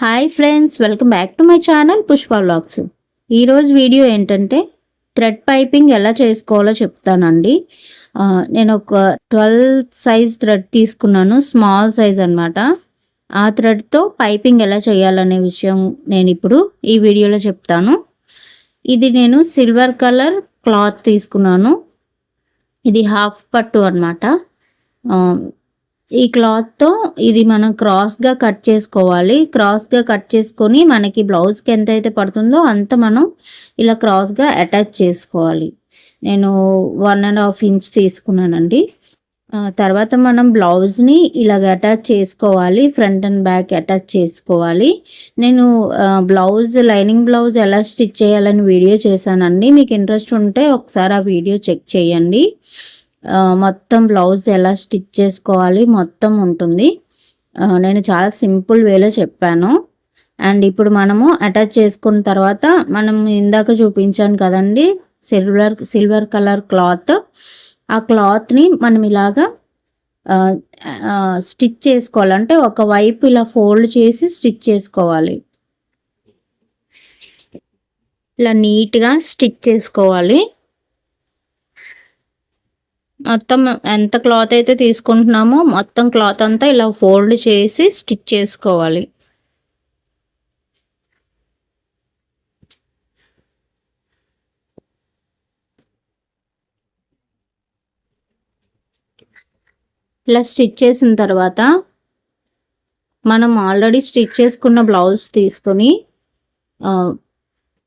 Hi friends welcome back to my channel Pushpa vlogs ఈరోజు video ఏంటంటే thread piping ఎలా చేసుకోవాలో చెప్తానండి. నేను ఒక ట్వెల్వ్ సైజ్ థ్రెడ్ తీసుకున్నాను స్మాల్ సైజ్ అన్నమాట. ఆ థ్రెడ్తో పైపింగ్ ఎలా చేయాలనే విషయం నేను ఇప్పుడు ఈ వీడియోలో చెప్తాను. ఇది నేను సిల్వర్ కలర్ క్లాత్ తీసుకున్నాను. ఇది హాఫ్ పట్టు అనమాట ఈ క్లాత్తో ఇది మనం క్రాస్గా కట్ చేసుకోవాలి. క్రాస్గా కట్ చేసుకొని మనకి బ్లౌజ్కి ఎంత అయితే పడుతుందో అంత మనం ఇలా క్రాస్గా అటాచ్ చేసుకోవాలి. నేను వన్ అండ్ హాఫ్ ఇంచ్ తీసుకున్నానండి. తర్వాత మనం బ్లౌజ్ని ఇలాగ అటాచ్ చేసుకోవాలి. ఫ్రంట్ అండ్ బ్యాక్ అటాచ్ చేసుకోవాలి. నేను బ్లౌజ్ లైనింగ్ బ్లౌజ్ ఎలా స్టిచ్ చేయాలని వీడియో చేశానండి. మీకు ఇంట్రెస్ట్ ఉంటే ఒకసారి ఆ వీడియో చెక్ చేయండి. మొత్తం బ్లౌజ్ ఎలా స్టిచ్ చేసుకోవాలి మొత్తం ఉంటుంది. నేను చాలా సింపుల్ వేలో చెప్పాను. అండ్ ఇప్పుడు మనము అటాచ్ చేసుకున్న తర్వాత మనం ఇందాక చూపించాను కదండి సిల్వర్ సిల్వర్ కలర్ క్లాత్. ఆ క్లాత్ని మనం ఇలాగా స్టిచ్ చేసుకోవాలంటే ఒక వైపు ఇలా ఫోల్డ్ చేసి స్టిచ్ చేసుకోవాలి. ఇలా నీట్గా స్టిచ్ చేసుకోవాలి. మొత్తం ఎంత క్లాత్ అయితే తీసుకుంటున్నామో మొత్తం క్లాత్ అంతా ఇలా ఫోల్డ్ చేసి స్టిచ్ చేసుకోవాలి. ఇలా స్టిచ్ చేసిన తర్వాత మనం ఆల్రెడీ స్టిచ్ చేసుకున్న బ్లౌజ్ తీసుకొని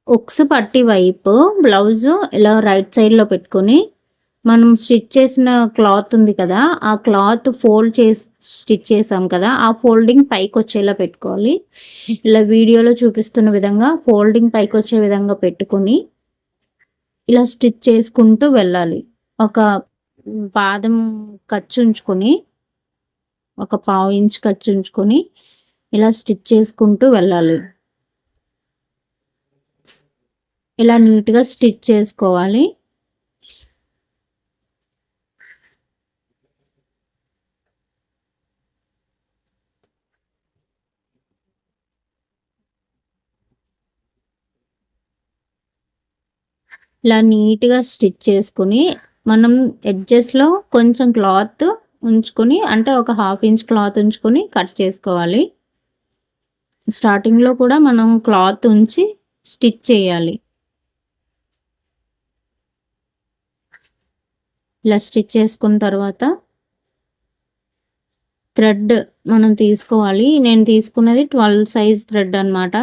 ఉక్స్ పట్టి వైపు బ్లౌజ్ ఇలా రైట్ సైడ్లో పెట్టుకొని మనం స్టిచ్ చేసిన క్లాత్ ఉంది కదా ఆ క్లాత్ ఫోల్డ్ చేసి స్టిచ్ చేసాం కదా ఆ ఫోల్డింగ్ పైకి వచ్చేలా పెట్టుకోవాలి. ఇలా వీడియోలో చూపిస్తున్న విధంగా ఫోల్డింగ్ పైకి వచ్చే విధంగా పెట్టుకొని ఇలా స్టిచ్ చేసుకుంటూ వెళ్ళాలి. ఒక పాదం ఖర్చు ఉంచుకొని ఒక పావు ఇంచ్ ఖర్చు ఉంచుకొని ఇలా స్టిచ్ చేసుకుంటూ వెళ్ళాలి. ఇలా నీట్గా స్టిచ్ చేసుకోవాలి. ఇలా నీట్గా స్టిచ్ చేసుకుని మనం ఎడ్జెస్లో కొంచెం క్లాత్ ఉంచుకొని అంటే ఒక హాఫ్ ఇంచ్ క్లాత్ ఉంచుకొని కట్ చేసుకోవాలి. స్టార్టింగ్లో కూడా మనం క్లాత్ ఉంచి స్టిచ్ చేయాలి. ఇలా స్టిచ్ చేసుకున్న తర్వాత థ్రెడ్ మనం తీసుకోవాలి. నేను తీసుకున్నది ట్వెల్వ్ సైజ్ థ్రెడ్ అనమాట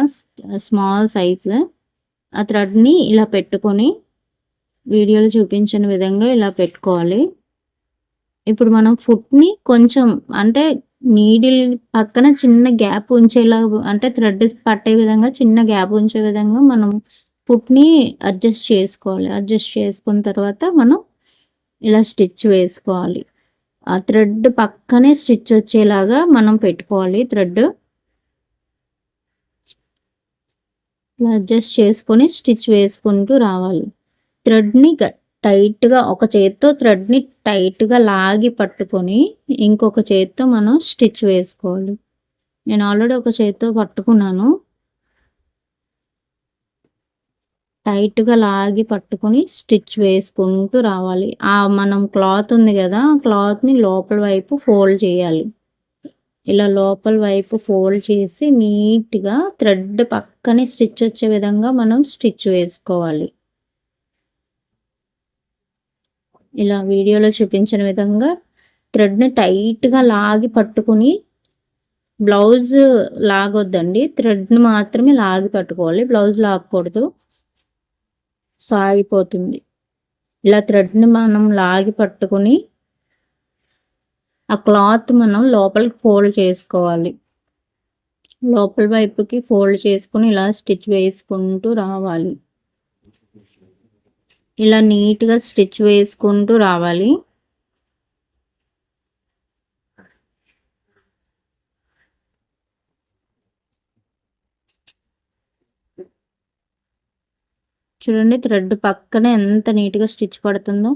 స్మాల్ సైజ్. ఆ థ్రెడ్ని ఇలా పెట్టుకొని వీడియోలో చూపించిన విధంగా ఇలా పెట్టుకోవాలి. ఇప్పుడు మనం ఫుట్ని కొంచెం అంటే నీడిల్ పక్కన చిన్న గ్యాప్ ఉంచేలా అంటే థ్రెడ్ పట్టే విధంగా చిన్న గ్యాప్ ఉంచే విధంగా మనం ఫుట్ని అడ్జస్ట్ చేసుకోవాలి. అడ్జస్ట్ చేసుకున్న తర్వాత మనం ఇలా స్టిచ్ వేసుకోవాలి. ఆ థ్రెడ్ పక్కనే స్టిచ్ వచ్చేలాగా మనం పెట్టుకోవాలి థ్రెడ్. ఇలా అడ్జస్ట్ చేసుకొని స్టిచ్ వేసుకుంటూ రావాలి. థ్రెడ్ని టైట్గా ఒక చేత్తో థ్రెడ్ని టైట్గా లాగి పట్టుకొని ఇంకొక చేత్తో మనం స్టిచ్ వేసుకోవాలి. నేను ఆల్రెడీ ఒక చేత్తో పట్టుకున్నాను. టైట్గా లాగి పట్టుకొని స్టిచ్ వేసుకుంటూ రావాలి. ఆ మనం క్లాత్ ఉంది కదా ఆ క్లాత్ని లోపల వైపు ఫోల్డ్ చేయాలి. ఇలా లోపల వైపు ఫోల్డ్ చేసి నీట్గా థ్రెడ్ పక్కనే స్టిచ్ వచ్చే విధంగా మనం స్టిచ్ వేసుకోవాలి. ఇలా వీడియోలో చూపించిన విధంగా థ్రెడ్ని టైట్గా లాగి పట్టుకుని బ్లౌజ్ లాగొద్దండి. థ్రెడ్ని మాత్రమే లాగి పట్టుకోవాలి. బ్లౌజ్ లాగకూడదు. సాగిపోతుంది. ఇలా థ్రెడ్ని మనం లాగి పట్టుకుని ఆ క్లాత్ మనం లోపలికి ఫోల్డ్ చేసుకోవాలి. లోపల వైపుకి ఫోల్డ్ చేసుకుని ఇలా స్టిచ్ వేసుకుంటూ రావాలి. ఇలా నీట్గా స్టిచ్ వేసుకుంటూ రావాలి. చూడండి థ్రెడ్ పక్కనే ఎంత నీట్గా స్టిచ్ పడుతుందో.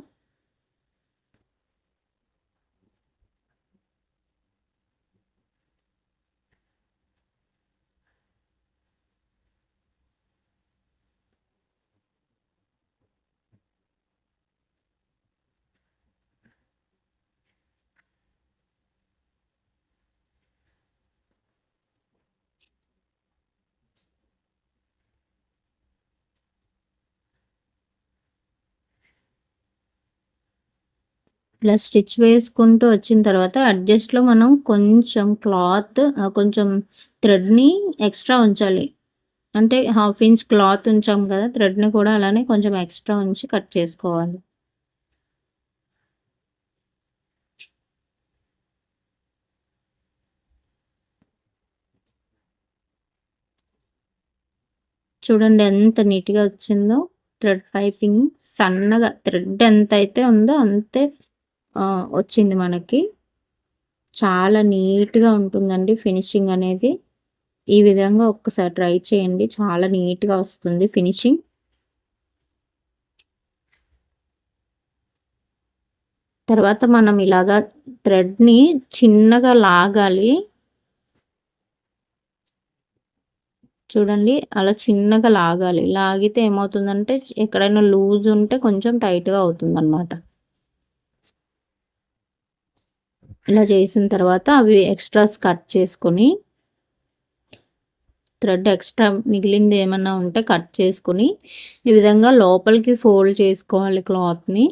ఇలా స్టిచ్ వేసుకుంటూ వచ్చిన తర్వాత అడ్జస్ట్లో మనం కొంచెం క్లాత్ కొంచెం థ్రెడ్ని ఎక్స్ట్రా ఉంచాలి. అంటే హాఫ్ ఇంచ్ క్లాత్ ఉంచాం కదా థ్రెడ్ని కూడా అలానే కొంచెం ఎక్స్ట్రా ఉంచి కట్ చేసుకోవాలి. చూడండి ఎంత నీట్గా వచ్చిందో థ్రెడ్ పైపింగ్ సన్నగా థ్రెడ్ ఎంత అయితే ఉందో అంతే వచ్చింది మనకి. చాలా నీట్గా ఉంటుందండి ఫినిషింగ్ అనేది. ఈ విధంగా ఒక్కసారి ట్రై చేయండి. చాలా నీట్గా వస్తుంది ఫినిషింగ్. తర్వాత మనం ఇలాగా థ్రెడ్ని చిన్నగా లాగాలి. చూడండి అలా చిన్నగా లాగాలి. లాగితే ఏమవుతుందంటే ఎక్కడైనా లూజ్ ఉంటే కొంచెం టైట్గా అవుతుంది అనమాట ఇలా చేసిన తర్వాత అవి ఎక్స్ట్రాస్ కట్ చేసుకొని థ్రెడ్ ఎక్స్ట్రా మిగిలింది ఏమన్నా ఉంటే కట్ చేసుకుని ఈ విధంగా లోపలికి ఫోల్డ్ చేసుకోవాలి క్లాత్ని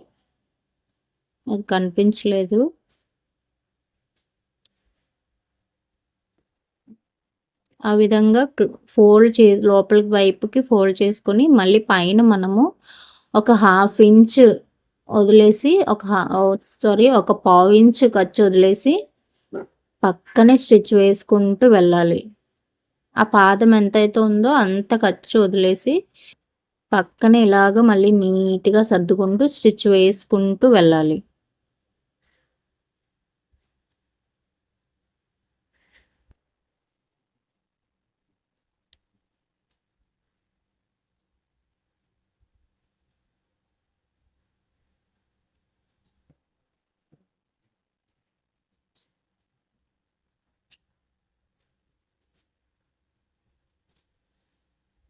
అది కనిపించలేదు. ఆ విధంగా ఫోల్డ్ చే లోపలికి వైపుకి ఫోల్డ్ చేసుకొని మళ్ళీ పైన మనము ఒక హాఫ్ ఇంచ్ వదిలేసి ఒక సారీ ఒక పావు ఇంచ్ ఖర్చు వదిలేసి పక్కనే స్టిచ్ వేసుకుంటూ వెళ్ళాలి. ఆ పాదం ఎంతైతే ఉందో అంత ఖర్చు వదిలేసి పక్కనే ఇలాగ మళ్ళీ నీట్గా సర్దుకుంటూ స్టిచ్ వేసుకుంటూ వెళ్ళాలి.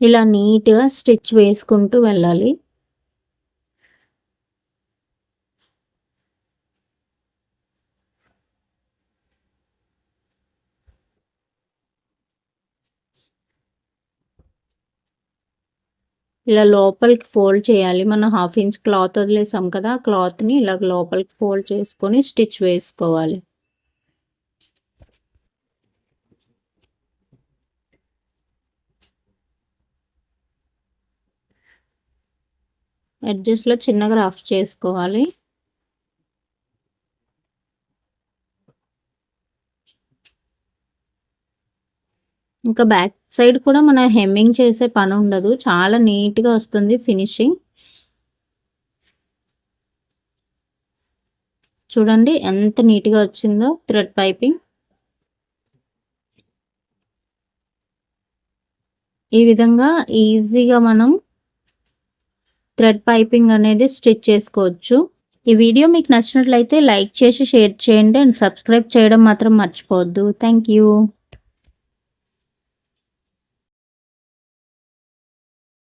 ఇలా నీట్గా స్టిచ్ వేసుకుంటూ వెళ్ళాలి. ఇలా లోపలికి ఫోల్డ్ చేయాలి. మనం హాఫ్ ఇంచ్ క్లాత్ వదిలేసాం కదా క్లాత్ని ఇలా లోపలికి ఫోల్డ్ చేసుకొని స్టిచ్ వేసుకోవాలి. ఎడ్జెస్ట్లో చిన్నగా రఫ్ చేసుకోవాలి. ఇంకా బ్యాక్ సైడ్ కూడా మన హెమ్మింగ్ చేసే పని ఉండదు. చాలా నీట్గా వస్తుంది ఫినిషింగ్. చూడండి ఎంత నీట్గా వచ్చిందో థ్రెడ్ పైపింగ్. ఈ విధంగా ఈజీగా మనం థ్రెడ్ పైపింగ్ అనేది స్టిచ్ చేసుకోవచ్చు. ఈ వీడియో మీకు నచ్చినట్లయితే లైక్ చేసి షేర్ చేయండి అండ్ సబ్స్క్రైబ్ చేయడం మాత్రం మర్చిపోవద్దు. Thank you.